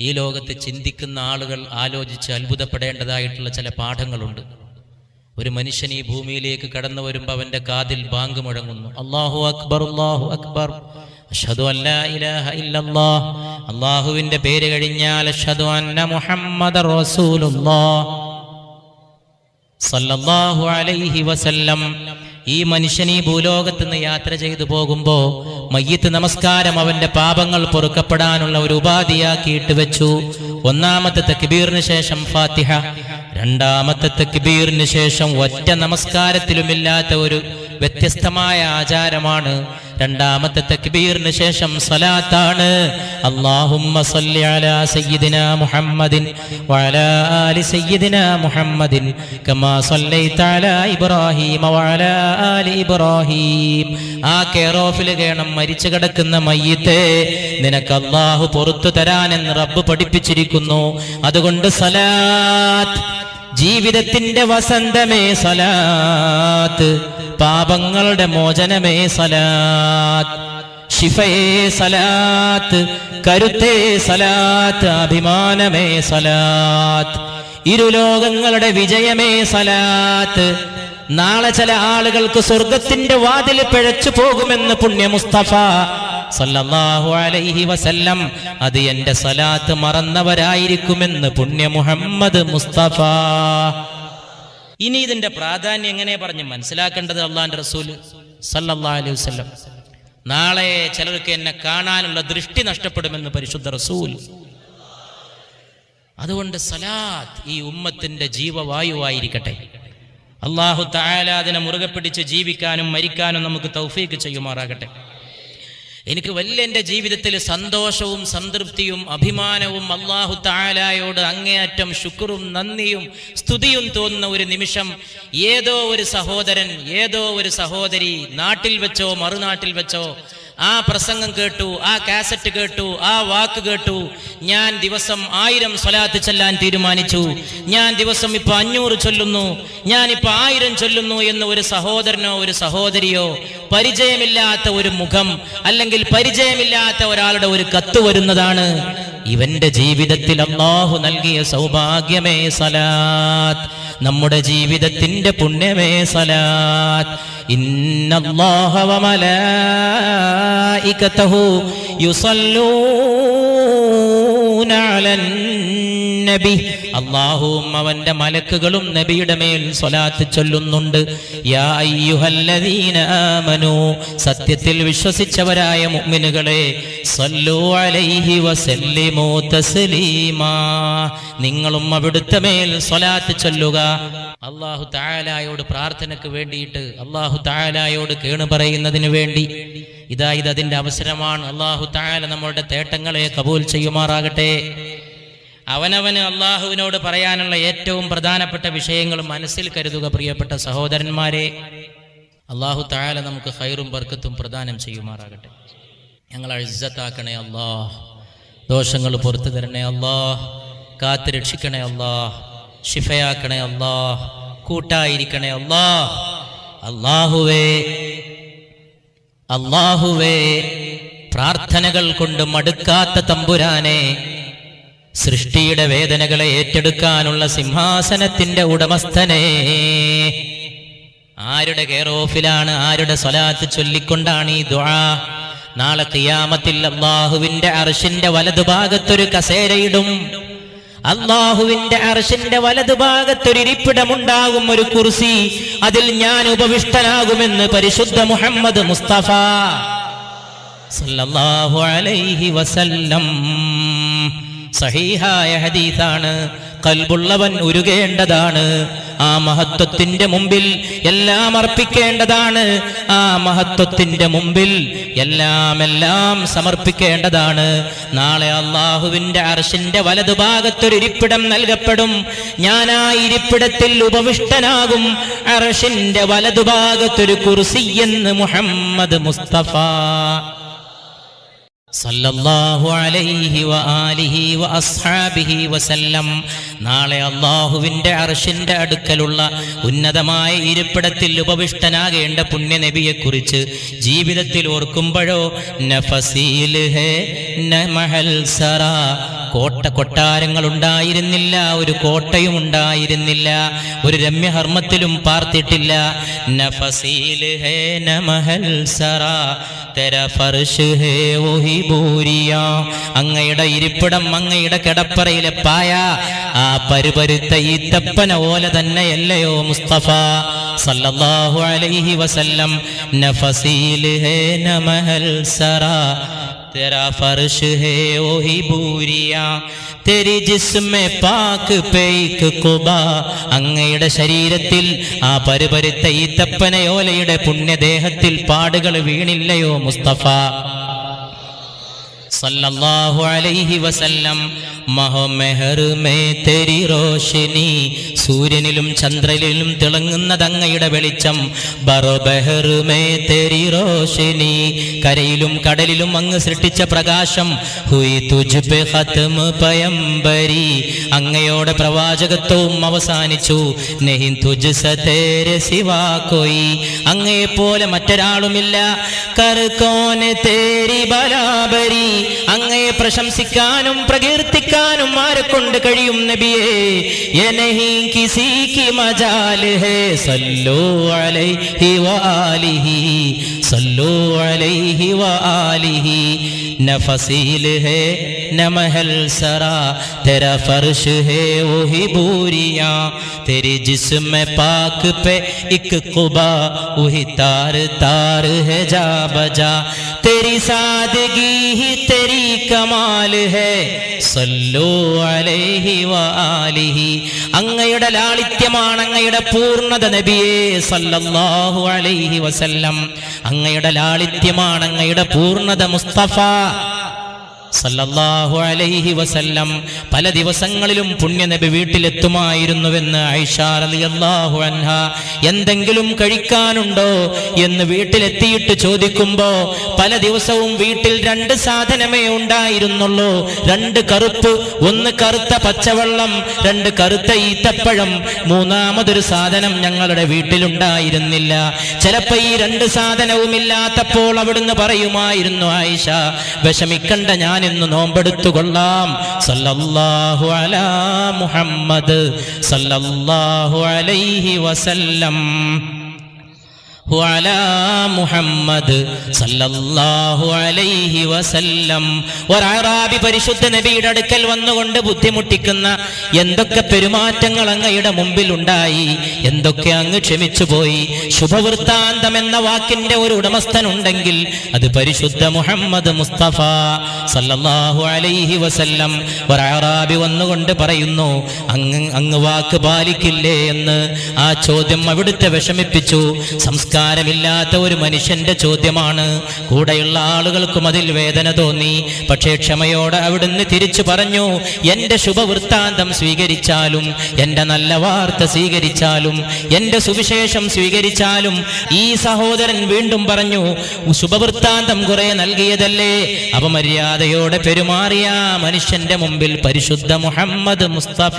ഈ ലോകത്ത് ചിന്തിക്കുന്ന ആളുകൾ ആലോചിച്ച് അത്ഭുതപ്പെടേണ്ടതായിട്ടുള്ള ചില പാഠങ്ങളുണ്ട്. ഒരു മനുഷ്യൻ ഈ ഭൂമിയിലേക്ക് കടന്നു വരുമ്പോൾ അവന്റെ കാതിൽ ബാങ്ക് മുഴങ്ങുന്നു. അള്ളാഹു അക്ബർ അള്ളാഹു അക്ബർ. അള്ളാഹുവിന്റെ പേര് കഴിഞ്ഞാൽ മുഹമ്മദ് സല്ലല്ലാഹു അലൈഹി വസല്ലം. ഈ മനുഷ്യൻ ഈ ഭൂലോകത്ത് നിന്ന് യാത്ര ചെയ്തു പോകുമ്പോ മയ്യത്ത് നമസ്കാരം അവന്റെ പാപങ്ങൾ പൊറുക്കപ്പെടാനുള്ള ഒരു ഉപാധിയാക്കിയിട്ട് വെച്ചു. ഒന്നാമത്തെ തക്ബീറിന് ശേഷം ഫാത്തിഹ രണ്ടാമത്തെ തക്ബീറിന് ശേഷം ഒറ്റ നമസ്കാരത്തിലുമില്ലാത്ത ഒരു വ്യത്യസ്തമായ ആചാരമാണ്. രണ്ടാമത്തെ തക്ബീറിന് ശേഷം സലാത്താണ് അല്ലാഹുമ്മ സല്ലി അലാ സയ്യിദിന മുഹമ്മദിൻ വഅലാ ആലി സയ്യിദിന മുഹമ്മദിൻ കമാ സല്ലൈത അലാ ഇബ്രാഹീമ വഅലാ ആലി ഇബ്രാഹീം. ആ കെയറോഫിൽ കേണം മരിച്ചു കിടക്കുന്ന മയ്യത്തെ നിനക്ക് അള്ളാഹു പുറത്തു തരാനെന്ന് റബ്ബ് പഠിപ്പിച്ചിരിക്കുന്നു. അതുകൊണ്ട് സലാത്ത് ജീവിതത്തിന്റെ വസന്തമേ സലാത്ത് പാപങ്ങളുടെ മോചനമേ സലാത്ത്. ഷിഫയേ സലാത്ത് കരുത്തേ സലാത്ത് അഭിമാനമേ സലാത്ത്. ഇരുലോകങ്ങളുടെ വിജയമേ സലാത്ത്. നാളെ ചില ആളുകൾക്ക് സ്വർഗത്തിന്റെ വാതിൽ പിഴച്ചു പോകുമെന്ന് പുണ്യ മുസ്തഫ സല്ലല്ലാഹു അലൈഹി വസല്ലം അത് എന്റെ സലാത്ത് മറന്നവരായിരിക്കുമെന്ന് പുണ്യ മുഹമ്മദ് മുസ്തഫ. ഇനി ഇതിന്റെ പ്രാധാന്യം എങ്ങനെ പറഞ്ഞ് മനസ്സിലാക്കേണ്ടത് അള്ളാന്റെ റസൂൽ സല്ലാ അലൈഹി വസ്ലം നാളെ ചിലർക്ക് എന്നെ കാണാനുള്ള ദൃഷ്ടി നഷ്ടപ്പെടുമെന്ന് പരിശുദ്ധ റസൂൽ. അതുകൊണ്ട് സലാത്ത് ഈ ഉമ്മത്തിന്റെ ജീവവായുവായിരിക്കട്ടെ. അള്ളാഹു തായാലാദിനെ മുറുകെ പിടിച്ച് ജീവിക്കാനും മരിക്കാനും നമുക്ക് തൗഫീക്ക് ചെയ്യുമാറാകട്ടെ. എനിക്ക് വലിയ എന്റെ ജീവിതത്തിൽ സന്തോഷവും സംതൃപ്തിയും അഭിമാനവും അള്ളാഹു താലായോട് അങ്ങേയറ്റം ശുക്റും നന്ദിയും സ്തുതിയും തോന്നുന്ന ഒരു നിമിഷം ഏതോ ഒരു സഹോദരൻ ഏതോ ഒരു സഹോദരി നാട്ടിൽ വെച്ചോ മറുനാട്ടിൽ വെച്ചോ ആ പ്രസംഗം കേട്ടു ആ കാസറ്റ് കേട്ടു ആ വാക്ക് കേട്ടു. ഞാൻ ദിവസം ആയിരം സ്വലാത്ത് ചെല്ലാൻ തീരുമാനിച്ചു. ഞാൻ ദിവസം ഇപ്പൊ അഞ്ഞൂറ് ചൊല്ലുന്നു. ഞാൻ ഇപ്പൊ ആയിരം ചൊല്ലുന്നു എന്ന് ഒരു സഹോദരനോ ഒരു സഹോദരിയോ പരിചയമില്ലാത്ത ഒരു മുഖം അല്ലെങ്കിൽ പരിചയമില്ലാത്ത ഒരാളുടെ ഒരു കത്ത് വരുന്നതാണ്. ഇവന്റെ ജീവിതത്തിൽ അള്ളാഹു നൽകിയ സൗഭാഗ്യമേ സലാത്ത്. നമ്മുടെ ജീവിതത്തിന്റെ പുണ്യമേ സലാത്ത്. ഇന്നല്ലാഹ വമലായികതഹു യുസല്ലൂന അലൻ നബി. അള്ളാഹുവും അവന്റെ മലക്കുകളും നബിയുടെ മേൽ സ്വലാത്ത് ചൊല്ലുന്നുണ്ട്. യാ അയ്യുഹല്ലദീന സത്യത്തിൽ വിശ്വസിച്ചവരായ മുഅ്മിനുകളെ സല്ലു അലൈഹി തസ്ലീമാ. നിങ്ങളും അവിടുത്തെ മേൽ സ്വലാത്ത് ചൊല്ലുക. അള്ളാഹു താലായോട് പ്രാർത്ഥനയ്ക്ക് വേണ്ടിയിട്ട് അള്ളാഹു താലായോട് കേണു പറയുന്നതിന് വേണ്ടി. ഇതാ അതിന്റെ അവസരമാണ്. അള്ളാഹു താല നമ്മളുടെ തേട്ടങ്ങളെ കബൂൽ ചെയ്യുമാറാകട്ടെ. അവനവന് അള്ളാഹുവിനോട് പറയാനുള്ള ഏറ്റവും പ്രധാനപ്പെട്ട വിഷയങ്ങൾ മനസ്സിൽ കരുതുക പ്രിയപ്പെട്ട സഹോദരന്മാരെ. അള്ളാഹു താല നമുക്ക് ഹൈറും ബർക്കത്തും പ്രദാനം ചെയ്യുമാറാകട്ടെ. ഞങ്ങൾ അഴിസത്താക്കണേ അള്ളാഹ്. ദോഷങ്ങൾ പുറത്തു തരണേ അള്ളാഹ്. കാത്ത് രക്ഷിക്കണേ അള്ളാഹ്. ഷിഫയാക്കണേ അള്ളാ കൂട്ടായിരിക്കണേ അള്ളാ അള്ളാഹുവേ അള്ളാഹുവേ പ്രാർത്ഥനകൾ കൊണ്ട് മടുക്കാത്ത തമ്പുരാനെ സൃഷ്ടിയുടെ വേദനകളെ ഏറ്റെടുക്കാനുള്ള സിംഹാസനത്തിന്റെ ഉടമസ്ഥനെ. ആരുടെ കെയർ ഓഫിലാണ് ആരുടെ സ്വലാത്ത് ചൊല്ലിക്കൊണ്ടാണ് ഈ ദുആ? നാളെ കിയാമത്തിൽ അള്ളാഹുവിന്റെ അർഷിന്റെ വലതുഭാഗത്തൊരു കസേരയിടും. അള്ളാഹുവിന്റെ അർഷിന്റെ വലതുഭാഗത്തൊരു ഇരിപ്പിടമുണ്ടാകും ഒരു കുർസി. അതിൽ ഞാൻ ഉപവിഷ്ടനാകുമെന്ന് പരിശുദ്ധ മുഹമ്മദ് മുസ്തഫ സല്ലല്ലാഹു അലൈഹി വസല്ലം. സഹീഹായ ഹദീസാണ്. കൽബുള്ളവൻ ഉരുകേണ്ടതാണ്. ആ മഹത്വത്തിന്റെ മുമ്പിൽ എല്ലാം അർപ്പിക്കേണ്ടതാണ്. ആ മഹത്വത്തിന്റെ മുമ്പിൽ എല്ലാം എല്ലാം സമർപ്പിക്കേണ്ടതാണ്. നാളെ അള്ളാഹുവിന്റെ അർഷിന്റെ വലതുഭാഗത്തൊരു ഇരിപ്പിടം നൽകപ്പെടും. ഞാൻ ആ ഇരിപ്പിടത്തിൽ ഉപവിഷ്ടനാകും. അർഷിന്റെ വലതുഭാഗത്തൊരു കുർസി എന്ന് മുഹമ്മദ് മുസ്തഫ. സല്ലല്ലാഹു അലൈഹി വആലിഹി വഅസ്ഹാബിഹി വസല്ലം. നാളെ അള്ളാഹുവിന്റെ അർഷിന്റെ അടുക്കലുള്ള ഉന്നതമായ ഇരിപ്പിടത്തിൽ ഉപവിഷ്ടനാകേണ്ട പുണ്യനബിയെ കുറിച്ച് ജീവിതത്തിൽ ഓർക്കുമ്പോഴോ നഫസീൽ ഹേ ന മഹൽ സറ കോട്ട കൊട്ടാരങ്ങൾ ഉണ്ടായിരുന്നില്ല ഒരു കോട്ടയും ഉണ്ടായിരുന്നില്ല ഒരു രമ്യഹർമ്മത്തിലും പാർത്തിട്ടില്ല. നമഹൽ അങ്ങയുടെ ഇരിപ്പിടം അങ്ങയുടെ കിടപ്പറയിലെ പായ ആ പരുപരുത്ത ഈത്തപ്പന ഓല തന്നെയല്ലയോ മുസ്തഫ? സല്ലല്ലാഹു അലൈഹി വസല്ലം നമഹൽ तेरा फर्श है वही बूरिया तेरी जिस्म പാക് പേയ്ക്ക് കുബ അങ്ങയുടെ ശരീരത്തിൽ ആ പരുപരുത്ത ഈത്തപ്പനയോലയുടെ പുണ്യദേഹത്തിൽ പാടുകൾ വീണില്ലയോ മുസ്തഫ സല്ലല്ലാഹു അലൈഹി വസല്ലം. മഹമെഹർ മേ തെരി റോഷിനി. സൂര്യനിലും ചന്ദ്രനിലും തിളങ്ങുന്ന തങ്ങയുടെ വെളിച്ചം. ബറോബെഹർ മേ തെരി റോഷിനി. കരയിലും കടലിലും അങ്ങ് സൃഷ്ടിച്ച പ്രകാശം. ഹുയി തുജ് പെ പയംബരി. അങ്ങയോടെ പ്രവാചകത്വവും അവസാനിച്ചു. നെഹിൻ തുജ് സതേര സിവാ കോയി. അങ്ങയെ പോലെ മറ്റൊരാളുമില്ല കർക്കോനെ തേരി ബലാബരി. അങ്ങയെ പ്രശംസിക്കാനും പ്രകീർത്തിക്കാനും ആരെ കൊണ്ട് കഴിയും നബിയേ? സല്ലു അലൈഹി സല്ലു അലൈഹി വആലിഹി നഫസീൽ ഹേ നമഹൽ സറാ तेरा फर्श है वही बूरिया तेरे जिस्म पाक पे एक कुबा वही तार तार है जा बजा तेरी सादगी ही तेरी कमाल है സല്ലു അലൈഹി വആലിഹി അങ്ങയുടെ ലാളിത്യമാണ് അങ്ങയുടെ പൂർണ്ണത നബിയേ സല്ലല്ലാഹു അലൈഹി വസല്ലം അങ്ങയുടെ ലാളിത്യമാണ് അങ്ങയുടെ പൂർണ്ണത മുസ്തഫ സല്ലല്ലാഹു അലൈഹി വസല്ലം പല ദിവസങ്ങളിലും പുണ്യനബി വീട്ടിലെത്തുമായിരുന്നുവെന്ന് റളിയല്ലാഹു അൻഹ എന്തെങ്കിലും കഴിക്കാനുണ്ടോ എന്ന് വീട്ടിലെത്തിയിട്ട് ചോദിക്കുമ്പോ പല ദിവസവും വീട്ടിൽ രണ്ട് സാധനമേ ഉണ്ടായിരുന്നുള്ളൂ. രണ്ട് കറുപ്പ് ഒന്ന് കറുത്ത പച്ചവെള്ളം രണ്ട് കറുത്ത ഈത്തപ്പഴം. മൂന്നാമതൊരു സാധനം ഞങ്ങളുടെ വീട്ടിലുണ്ടായിരുന്നില്ല. ചിലപ്പോ ഈ രണ്ട് സാധനവും ഇല്ലാത്തപ്പോൾ അവിടുന്ന് പറയുമായിരുന്നു ആയിഷ വിഷമിക്കണ്ട ഞാൻ ഇന്ന് നോമ്പെടുത്തുകൊള്ളാം. സല്ലല്ലാഹു അലാ മുഹമ്മദ് സല്ലല്ലാഹു അലൈഹി വസല്ലം. وعلى മുഹമ്മദ് സല്ലല്ലാഹു അലൈഹി വസല്ലം ഒരാറാബി പരിശുദ്ധ നബിയുടെ അടുക്കൽ വന്നുകൊണ്ട് ബുദ്ധിമുട്ടിക്കുന്ന എന്തൊക്കെ പെരുമാറ്റങ്ങൾ അങ്ങയുടെ മുമ്പിൽ ഉണ്ടായി എന്തൊക്കെ അങ്ങ് ക്ഷമിച്ചു പോയി ശുഭവൃത്താന്തം എന്ന വാക്കിന്റെ ഒരു ഉടമസ്ഥൻ ഉണ്ടെങ്കിൽ അത് പരിശുദ്ധ മുഹമ്മദ് മുസ്തഫ സല്ലല്ലാഹു അലൈഹി വസല്ലം ഒരാറാബി വന്നുകൊണ്ട് പറയുന്നു അങ്ങ് അങ്ങ് വാക്ക് പാലിക്കില്ലേ എന്ന് ആ ചോദ്യം അവിടുത്തെ വിഷമിപ്പിച്ചു സംസ്കാരമില്ലാത്ത ഒരു മനുഷ്യന്റെ ചോദ്യമാണ്. കൂടെയുള്ള ആളുകൾക്കും അതിൽ വേദന തോന്നി. പക്ഷേ ക്ഷമയോടെ അവിടുന്ന് തിരിച്ചു പറഞ്ഞു എന്റെ ശുഭവൃത്താന്തം സ്വീകരിച്ചാലും എന്റെ നല്ല വാർത്ത സ്വീകരിച്ചാലും എന്റെ സുവിശേഷം സ്വീകരിച്ചാലും ഈ സഹോദരൻ വീണ്ടും പറഞ്ഞു ശുഭവൃത്താന്തം കുറെ നൽകിയതല്ലേ? അപമര്യാദയോടെ പെരുമാറിയ മനുഷ്യന്റെ മുമ്പിൽ പരിശുദ്ധ മുഹമ്മദ് മുസ്തഫ.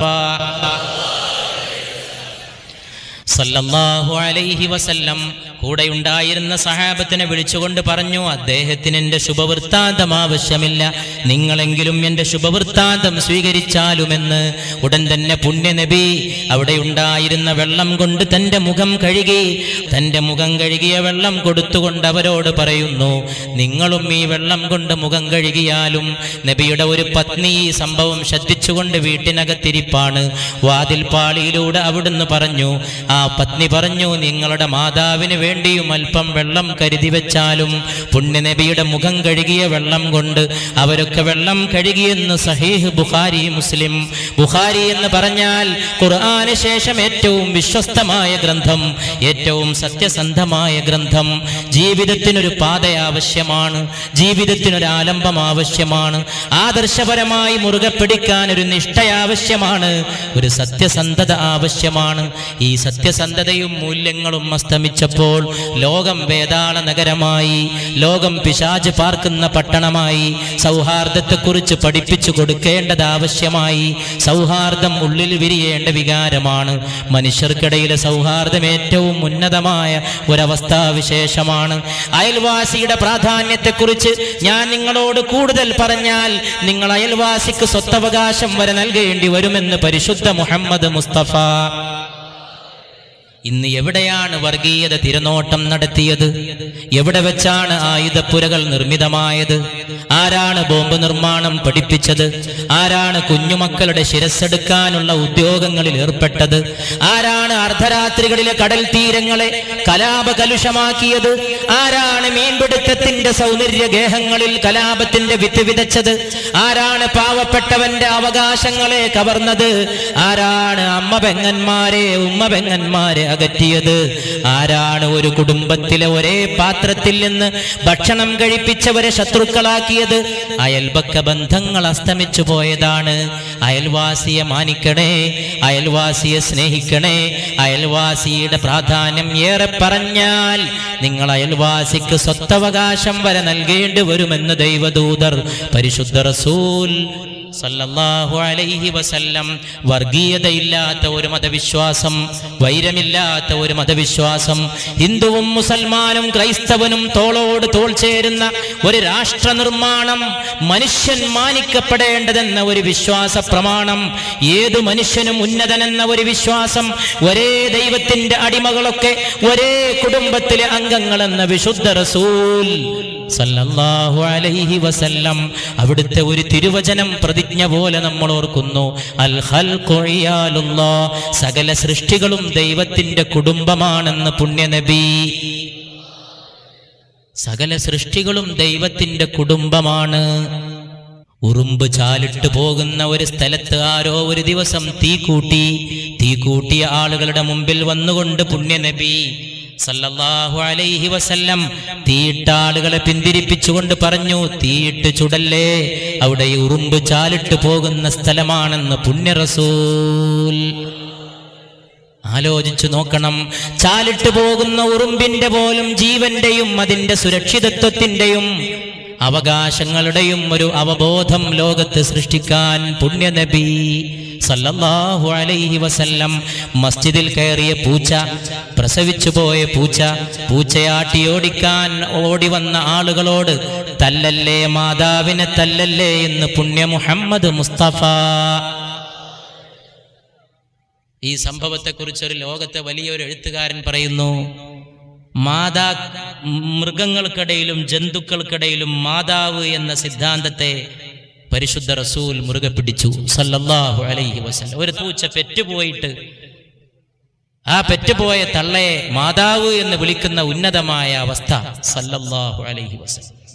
സല്ലല്ലാഹു അലൈഹി വസല്ലം കൂടെയുണ്ടായിരുന്ന സഹാബത്തിനെ വിളിച്ചുകൊണ്ട് പറഞ്ഞു അദ്ദേഹത്തിന് എന്റെ ശുഭവൃത്താന്തം ആവശ്യമില്ല. നിങ്ങളെങ്കിലും എന്റെ ശുഭവൃത്താന്തം സ്വീകരിച്ചാലുമെന്ന് ഉടൻ തന്നെ പുണ്യനബി അവിടെ ഉണ്ടായിരുന്ന വെള്ളം കൊണ്ട് തന്റെ മുഖം കഴുകി തന്റെ മുഖം കഴുകിയ വെള്ളം കൊടുത്തുകൊണ്ട് അവരോട് പറയുന്നു നിങ്ങളും ഈ വെള്ളം കൊണ്ട് മുഖം കഴുകിയാലും നബിയുടെ ഒരു പത്നി ഈ സംഭവം ശ്രദ്ധിച്ചുകൊണ്ട് വീട്ടിനകത്തിരിപ്പാണ്. വാതിൽപാളിയിലൂടെ അവിടുന്ന് പറഞ്ഞു ആ പത്നി പറഞ്ഞു നിങ്ങളുടെ മാതാവിന് വേണ്ടിയും അല്പം വെള്ളം കരുതി വെച്ചാലും പുണ്യനബിയുടെ മുഖം കഴുകിയ വെള്ളം കൊണ്ട് അവരൊക്കെ വെള്ളം കഴുകിയെന്ന് സഹീഹ് ബുഖാരി മുസ്ലിം. ബുഖാരി എന്ന് പറഞ്ഞാൽ ഖുർആന് ശേഷം ഏറ്റവും വിശ്വസ്തമായ ഗ്രന്ഥം ഏറ്റവും സത്യസന്ധമായ ഗ്രന്ഥം. ജീവിതത്തിനൊരു പാത ആവശ്യമാണ് ജീവിതത്തിനൊരു ആലംബം ആവശ്യമാണ്. ആദർശപരമായി മുറുകെ പിടിക്കാൻ ഒരു നിഷ്ഠ ആവശ്യമാണ് ഒരു സത്യസന്ധത ആവശ്യമാണ്. ഈ സത്യസന്ധതയും മൂല്യങ്ങളും അസ്തമിച്ചപ്പോൾ ലോകം വേതാള നഗരമായി ലോകം പിശാജ് പാർക്കുന്ന പട്ടണമായി സൗഹാർദ്ദത്തെക്കുറിച്ച് പഠിപ്പിച്ചു കൊടുക്കേണ്ടത് ആവശ്യമായി സൗഹാർദ്ദം ഉള്ളിൽ വിരിയേണ്ട വികാരമാണ്. മനുഷ്യർക്കിടയിലെ സൗഹാർദ്ദം ഏറ്റവും ഉന്നതമായ ഒരവസ്ഥാവിശേഷമാണ് അയൽവാസിയുടെ പ്രാധാന്യത്തെക്കുറിച്ച് ഞാൻ നിങ്ങളോട് കൂടുതൽ പറഞ്ഞാൽ നിങ്ങൾ അയൽവാസിക്ക് സ്വത്തവകാശം വരെ നൽകേണ്ടി വരുമെന്ന് പരിശുദ്ധ മുഹമ്മദ് മുസ്തഫ. ഇന്ന് എവിടെയാണ് വർഗീയത തിരനോട്ടം നടത്തിയത്? എവിടെ വെച്ചാണ് ആയുധപ്പുരകൾ നിർമ്മിതമായത്? ആരാണ് ബോംബ് നിർമ്മാണം പഠിപ്പിച്ചത്? ആരാണ് കുഞ്ഞുമക്കളുടെ ശിരസ്സെടുക്കാനുള്ള ഉദ്യോഗങ്ങളിൽ ഏർപ്പെട്ടത്? ആരാണ് അർദ്ധരാത്രികളിലെ കടൽ തീരങ്ങളെ കലാപകലുഷമാക്കിയത്? ആരാണ് മീൻപിടുത്തത്തിന്റെ സൗന്ദര്യ ഗേഹങ്ങളിൽ കലാപത്തിന്റെ വിത്ത് വിതച്ചത്? ആരാണ് പാവപ്പെട്ടവന്റെ അവകാശങ്ങളെ കവർന്നത്? ആരാണ് അമ്മ പെങ്ങന്മാരെ ഉമ്മ പെങ്ങന്മാരെ അകറ്റിയത്? ആരാണ് ഒരു കുടുംബത്തിലെ ഒരേ പാത്രത്തിൽ നിന്ന് ഭക്ഷണം കഴിപ്പിച്ചവരെ ശത്രുക്കളാക്കിയത് അയൽപക്ക ബന്ധങ്ങൾ അസ്തമിച്ചു പോയതാണ്. അയൽവാസിയെ മാനിക്കണേ അയൽവാസിയെ സ്നേഹിക്കണേ. അയൽവാസിയുടെ പ്രാധാന്യം ഏറെ പറഞ്ഞാൽ നിങ്ങൾ അയൽവാസിക്ക് സ്വത്തവകാശം വരെ നൽകേണ്ടി വരുമെന്ന് ദൈവദൂതർ പരിശുദ്ധ റസൂൽ സല്ലല്ലാഹു അലൈഹി വസല്ലം വർഗീയതയില്ലാത്ത ഒരു മതവിശ്വാസം വൈരമില്ലാത്ത ഒരു മതവിശ്വാസം ഹിന്ദുവും മുസൽമാനും ക്രൈസ്തവനും തോളോട് തോൾ ചേരുന്ന ഒരു രാഷ്ട്ര നിർമ്മാണം മനുഷ്യൻ മാനിക്കപ്പെടേണ്ടതെന്ന ഒരു വിശ്വാസ പ്രമാണം ഏതു മനുഷ്യനും ഉന്നതനെന്ന ഒരു വിശ്വാസം ഒരേ ദൈവത്തിന്റെ അടിമകളൊക്കെ ഒരേ കുടുംബത്തിലെ അംഗങ്ങളെന്ന വിശുദ്ധ റസൂൽ സല്ലല്ലാഹു അലൈഹി വസല്ലം അവിടുത്തെ ഒരു തിരുവചനം പ്രതിജ്ഞ പോലെ നമ്മൾ ഓർക്കുന്നു. അൽ സകല സൃഷ്ടികളും ദൈവത്തിന്റെ കുടുംബമാണെന്ന് പുണ്യനബി. സകല സൃഷ്ടികളും ദൈവത്തിന്റെ കുടുംബമാണ്. ഉറുമ്പ് ചാലിട്ട് പോകുന്ന ഒരു സ്ഥലത്ത് ആരോ ഒരു ദിവസം തീ കൂട്ടി. തീ കൂട്ടിയ ആളുകളുടെ മുമ്പിൽ വന്നുകൊണ്ട് പുണ്യനബി. സല്ലല്ലാഹു അലൈഹി വസല്ലം തീട്ടാളുകളെ പിന്തിരിപ്പിച്ചുകൊണ്ട് പറഞ്ഞു തീയിട്ട് ചുടല്ലേ അവിടെ ഉറുമ്പ് ചാലിട്ട് പോകുന്ന സ്ഥലമാണെന്ന് പുണ്യ റസൂൽ ആലോചിച്ചു നോക്കണം. ചാലിട്ട് പോകുന്ന ഉറുമ്പിന്റെ പോലും ജീവന്റെയും അതിന്റെ സുരക്ഷിതത്വത്തിന്റെയും അവകാശങ്ങളുടെയും ഒരു അവബോധം ലോകത്ത് സൃഷ്ടിക്കാൻ പുണ്യനബി സല്ലല്ലാഹു അലൈഹി വസല്ലം മസ്ജിദിൽ കയറിയ പൂച്ച പ്രസവിച്ചു പോയ പൂച്ച പൂച്ചയാട്ടി ഓടിക്കാൻ ഓടി വന്ന ആളുകളോട് തല്ലല്ലേ മാതാവിനെ തല്ലല്ലേ എന്ന് പുണ്യ മുഹമ്മദ് മുസ്തഫ. ഈ സംഭവത്തെക്കുറിച്ച് ഒരു ലോകത്തെ വലിയൊരു എഴുത്തുകാരൻ പറയുന്നു മാതാ മൃഗങ്ങൾക്കിടയിലും ജന്തുക്കൾക്കിടയിലും മാതാവ് എന്ന സിദ്ധാന്തത്തെ പരിശുദ്ധ റസൂൽ മുറുകെ പിടിച്ചു. സല്ലല്ലാഹു അലൈഹി വസല്ലം. ഒരു പൂച്ച പെറ്റുപോയിട്ട് ആ പെറ്റുപോയ തള്ളയെ മാതാവ് എന്ന് വിളിക്കുന്ന ഉന്നതമായ അവസ്ഥ. സല്ലല്ലാഹു അലൈഹി വസല്ലം.